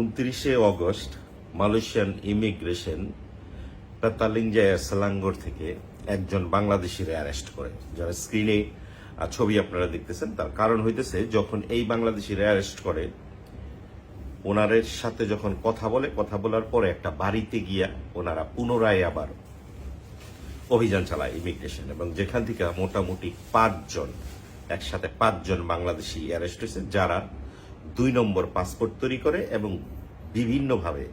উনত্রিশে August Malaysian immigration Petaling Jaya Selangor থেকে একজন বাংলাদেশির অ্যারেস্ট করে, যারা স্ক্রিনে ছবি আপনারা দেখতেছেন। তার কারণ হইতেছে, যখন এই বাংলাদেশির অ্যারেস্ট করে ওনারের সাথে যখন কথা বলে, কথা বলার পরে একটা বাড়িতে গিয়া ওনারা পুনরায় আবার অভিযান চালায় ইমিগ্রেশন, এবং যেখান থেকে মোটামুটি পাঁচজন, একসাথে পাঁচজন বাংলাদেশি অ্যারেস্ট হয়েছে, যারা দুই নম্বর পাসপোর্ট তৈরি করে এবং বিভিন্নভাবে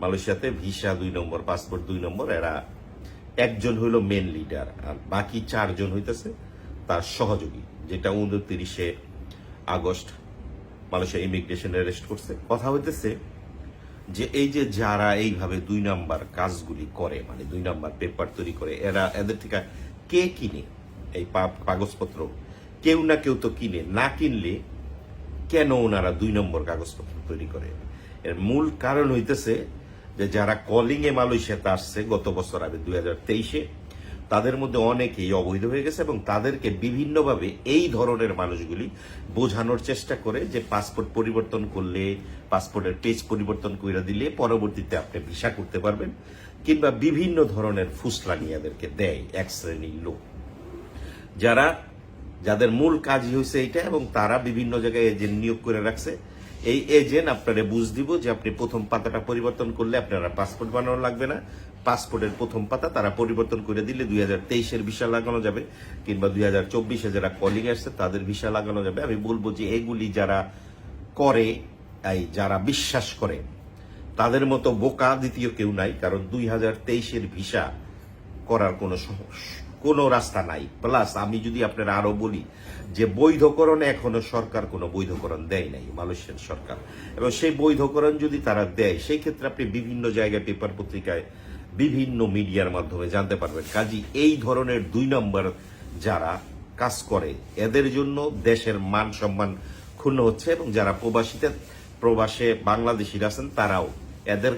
মালয়েশিয়াতে ভিসা দুই নম্বর, পাসপোর্ট দুই নম্বর। এরা একজন হইল মেন লিডার আর বাকি চারজন হইতেছে তার সহযোগী, যেটা উনত্রিশে আগস্ট মালয়েশিয়া ইমিগ্রেশন অ্যারেস্ট করছে। কথা হইতেছে যে এই যে যারা এইভাবে দুই নাম্বার কাজগুলি করে মানে দুই নাম্বার পেপার তৈরি করে, এরা এদের থেকে কে কিনে? এই কাগজপত্র কেউ না কেউ তো কিনে। না কিনলে কেন ওনারা দুই নম্বর কাগজপত্র তৈরি করে? এর মূল কারণ হইতেছে যে যারা কলিং এ মালয়েশিয়াতে আসছে, গত বছর আগে দুই হাজার তেইশে, তাদের মধ্যে অনেকেই অবৈধ হয়ে গেছে এবং তাদেরকে বিভিন্নভাবে এই ধরনের মানুষগুলি বোঝানোর চেষ্টা করে যে পাসপোর্ট পরিবর্তন করলে, পাসপোর্টের পেজ পরিবর্তন করে দিলে পরবর্তীতে আপনি ভিসা করতে পারবেন কিংবা বিভিন্ন ধরনের ফুসলানি এদেরকে দেয়, এক শ্রেণির লোক। যারা যাদের মূল কাজই হয়েছে এইটা এবং তারা বিভিন্ন জায়গায় এজেন্ট নিয়োগ করে রাখছে, এই এজেন্ট আপনারা বুঝ দিব যে আপনি প্রথম পাতাটা পরিবর্তন করলে আপনারা পাসপোর্ট বানানো লাগবে না। পাসপোর্টের প্রথম পাতা তারা পরিবর্তন করে দিলে দুই হাজার তেইশের ভিসা লাগানো যাবে কিংবা দুই হাজার চব্বিশে যারা কলিং আসছে তাদের ভিসা লাগানো যাবে। আমি বলব যে এগুলি যারা করে, এই যারা বিশ্বাস করে, তাদের মতো বোকা দ্বিতীয় কেউ নাই, কারণ দুই হাজার তেইশের ভিসা করার কোনো কোনো রাস্তা নাই। প্লাস আমি যদি আপনারা আরও বলি যে বৈধকরণ এখনও সরকার কোনো বৈধকরণ দেয় নাই, মালয়েশিয়ান সরকার। এবং সেই বৈধকরণ যদি তারা দেয়, সেই ক্ষেত্রে আপনি বিভিন্ন জায়গায় পেপার পত্রিকায় বিভিন্ন মিডিয়ার মাধ্যমে জানতে পারবেন। কাজী, এই ধরনের দুই নম্বর যারা কাজ করে, এদের জন্য দেশের মান সম্মান ক্ষুণ্ণ হচ্ছে এবং যারা প্রবাসীতে, প্রবাসে বাংলাদেশিরা আছেন, তারাও এদের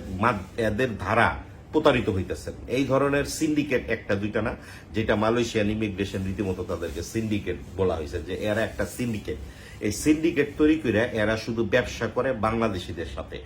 এদের ধারা প্রতারিত হইতেছেন। এই ধরনের সিন্ডিকেট একটা, দুইটা না, যেটা মালয়েশিয়ান ইমিগ্রেশন রীতিমতো তাদেরকে সিন্ডিকেট বলা হয়েছে যে এরা একটা সিন্ডিকেট এই সিন্ডিকেট তৈরি করে এরা শুধু ব্যবসা করে বাংলাদেশিদের সাথে।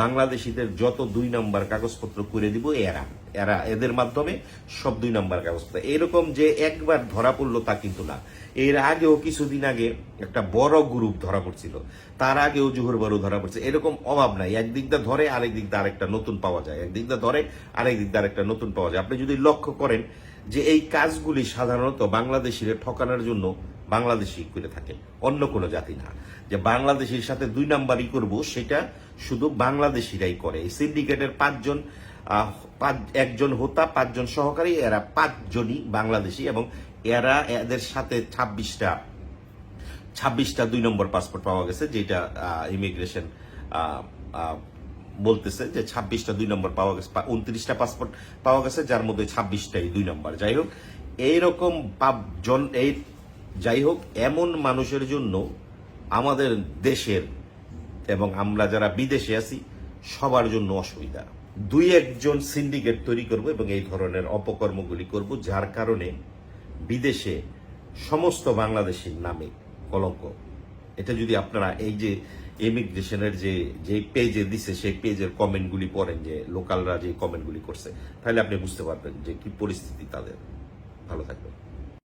বাংলাদেশিদের যত দুই নম্বর কাগজপত্র করে দিব, এরা। এরা এদের মাধ্যমে সব দুই নম্বর কাগজপত্র এরকম যে একবার ধরা পড়ল তা কিন্তু না। এর আগেও কিছুদিন আগে একটা বড় গ্রুপ ধরা পড়ছিল। তার আগেও জোহর বড় ধরা পড়ছে। এরকম অভাব নাই। একদিক দা ধরে আরেক দিক দা আরেকটা নতুন পাওয়া যায়। একদিক দা ধরে আরেক দিক দা আরেকটা নতুন পাওয়া যায়। আপনি যদি লক্ষ্য করেন যে এই কাজগুলি সাধারণত বাংলাদেশিরা ঠকানোর জন্য বাংলাদেশি করে থাকে, অন্য কোনো জাতি না। যে বাংলাদেশের সাথে দুই নাম্বারই করব, সেটা শুধু বাংলাদেশিরাই করে। এই সিন্ডিকেটের পাঁচজন পাঁচ- একজন হোতা, পাঁচজন সহকারী, এরা পাঁচজনই বাংলাদেশি এবং এরা এদের সাথে ছাব্বিশটা ছাব্বিশটা দুই নম্বর পাসপোর্ট পাওয়া গেছে, যেটা ইমিগ্রেশন বলতেছে যে ছাব্বিশটা দুই নম্বর পাওয়া গেছে উনত্রিশটা পাসপোর্ট পাওয়া গেছে, যার মধ্যে ছাব্বিশটাই দুই নম্বর। যাই হোক, এইরকম জন, এই যাই হোক, এমন মানুষের জন্য আমাদের দেশের এবং আমরা যারা বিদেশে আছি, সবার জন্য অসুবিধা। দুই একজন সিন্ডিকেট তৈরি করব এবং এই ধরনের অপকর্মগুলি করব, যার কারণে বিদেশে সমস্ত বাংলাদেশের নামে কলঙ্ক। এটা যদি আপনারা এই যে ইমিগ্রেশনের যে যে পেজে দিছে, সেই পেজের কমেন্টগুলি পড়েন যে লোকালরা যে কমেন্টগুলি করছে, তাহলে আপনি বুঝতে পারবেন যে কি পরিস্থিতি তাদের। ভালো থাকবেন।